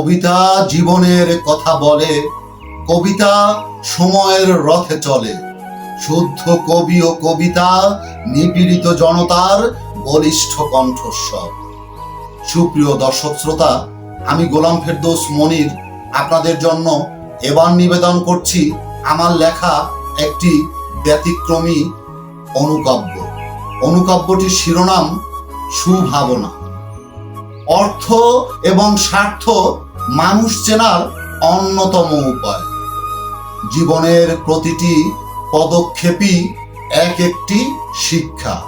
কবিতা জীবনের কথা বলে, কবিতা সময়ের রথে চলে। শুদ্ধ কবি ও কবিতা, নিপীড়িত জনতার বলিষ্ঠ কণ্ঠস্বর। সুপ্রিয় দর্শক শ্রোতা, আমি গোলাম ফেরদৌস মনির। আপনাদের জন্য এবার নিবেদন করছি আমার লেখা একটি ব্যতিক্রমী অনুকাব্য। অনুকাব্যটির শিরোনাম সুভাবনা। অর্থ এবং স্বার্থ মানুষ চেনার অন্যতম উপায়। জীবনের প্রতিটি পদক্ষেপই এক একটি শিক্ষা।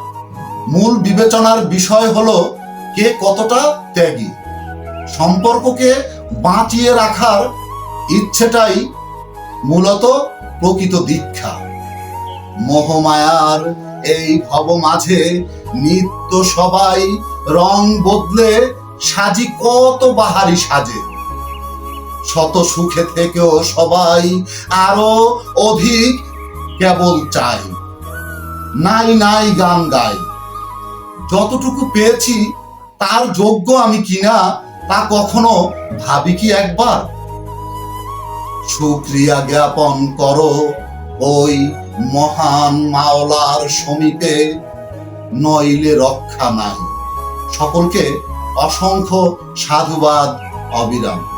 মূল বিবেচনার বিষয় হলো কে কতটা ত্যাগী। সম্পর্ককে বাঁচিয়ে রাখার ইচ্ছেটাই মূলত প্রকৃত দীক্ষা। মোহমায়ার এই ভব মাঝে নিত্য সবাই রং বদলে সাজি কত বাহারি সাজে। শত সুখে থেকেও সবাই আরও অধিক কেবল চাই। নাই নাই গান গাই। যতটুকু পেয়েছি, তার যোগ্য আমি কিনা, তা কখনো ভাবি কি একবার? সুক্রিয়া জ্ঞাপন করো ওই মহান মাওলার সমীপে, নইলে রক্ষা নাই। সকলকে অসংখ্য সাধুবাদ, অবিরাম।